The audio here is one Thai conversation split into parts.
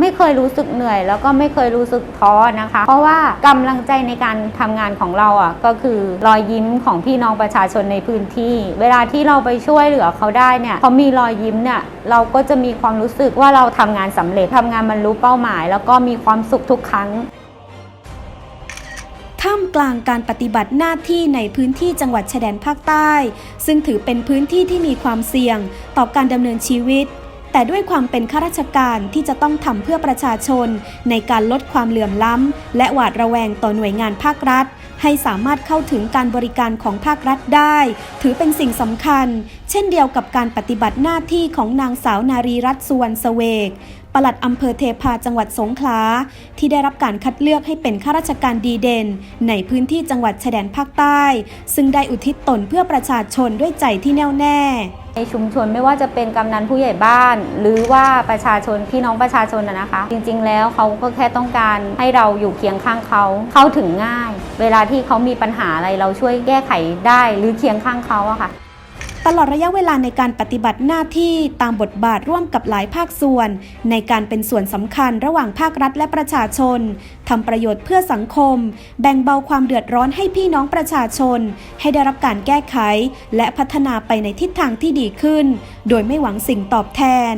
ไม่เคยรู้สึกเหนื่อย แล้วก็ไม่เคยรู้สึกท้อนะคะ เพราะว่ากำลังใจในการทำงานของเราอะก็คือรอยยิ้มของพี่น้องประชาชนในพื้นที่ เวลาที่เราไปช่วยเหลือเขาได้เนี่ยเขามีรอยยิ้มเนี่ยเราก็จะมีความรู้สึกว่าเราทำงานสำเร็จทำงานบรรลุเป้าหมาย แล้วก็มีความสุขทุกครั้งท่ามกลางการปฏิบัติหน้าที่ในพื้นที่จังหวัดชายแดนภาคใต้ ซึ่งถือเป็นพื้นที่ที่มีความเสี่ยง ต่อการดำเนินชีวิต แต่ด้วยความเป็นข้าราชการที่จะต้องทำเพื่อประชาชน ในการลดความเหลื่อมล้ำ และหวาดระแวงต่อหน่วยงานภาครัฐ ให้สามารถเข้าถึงการบริการของภาครัฐได้ ถือเป็นสิ่งสำคัญ เช่นเดียวกับการปฏิบัติหน้าที่ของนางสาวนารีรัตน์สุวรรณเสวกปลัดอำเภอเทพาจังหวัดสงขลาที่ได้รับการคัดเลือกให้เป็นข้าราชการดีเด่น ในพื้นที่จังหวัดชายแดนภาคใต้ ซึ่งได้อุทิศตนเพื่อประชาชนด้วยใจที่แน่วแน่ ในชุมชนไม่ว่าจะเป็นกำนันผู้ใหญ่บ้าน หรือว่าประชาชนพี่น้องประชาชนนะคะ จริงๆ แล้วเขาก็แค่ต้องการให้เราอยู่เคียงข้างเขาเข้าถึงง่าย เวลาที่เขามีปัญหาอะไรเราช่วยแก้ไขได้หรือเคียงข้างเขาอะค่ะ ตลอดระยะเวลาในการปฏิบัติหน้าที่ตามบทบาทร่วมกับหลายภาคส่วน ในการเป็นส่วนสำคัญระหว่างภาครัฐและประชาชนทำประโยชน์เพื่อสังคม แบ่งเบาความเดือดร้อนให้พี่น้องประชาชน ให้ได้รับการแก้ไข และพัฒนาไปในทิศทางที่ดีขึ้น โดยไม่หวังสิ่งตอบแทน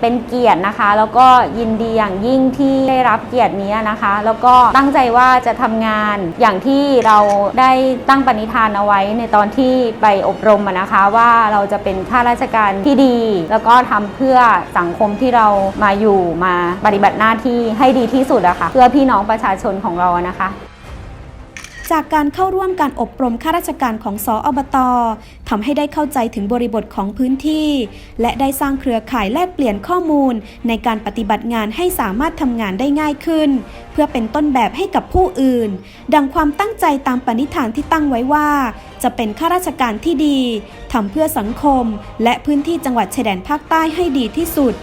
เป็นเกียรตินะคะ แล้วก็ยินดีอย่างยิ่งที่ได้รับเกียรตินี้นะคะ แล้วก็ตั้งใจว่าจะทำงานอย่างที่เราได้ตั้งปณิธานเอาไว้ในตอนที่ไปอบรมนะคะว่าเราจะเป็นข้าราชการที่ดี แล้วก็ทำเพื่อสังคมที่เรามาอยู่มาปฏิบัติหน้าที่ให้ดีที่สุดอะคะ่ะเพื่อพี่น้องประชาชนของเรานะคะ จากการเข้าร่วมการอบรมข้าราชการของสออบตทำให้ได้เข้าใจถึงบริบทของพื้นที่ และได้สร้างเครือข่ายแลกเปลี่ยนข้อมูล ในการปฏิบัติงานให้สามารถทำงานได้ง่ายขึ้น เพื่อเป็นต้นแบบให้กับผู้อื่น ดังความตั้งใจตามปณิธานที่ตั้งไว้ว่า จะเป็นข้าราชการที่ดีทำเพื่อสังคม และพื้นที่จังหวัดชายแดนภาคใต้ให้ดีที่สุด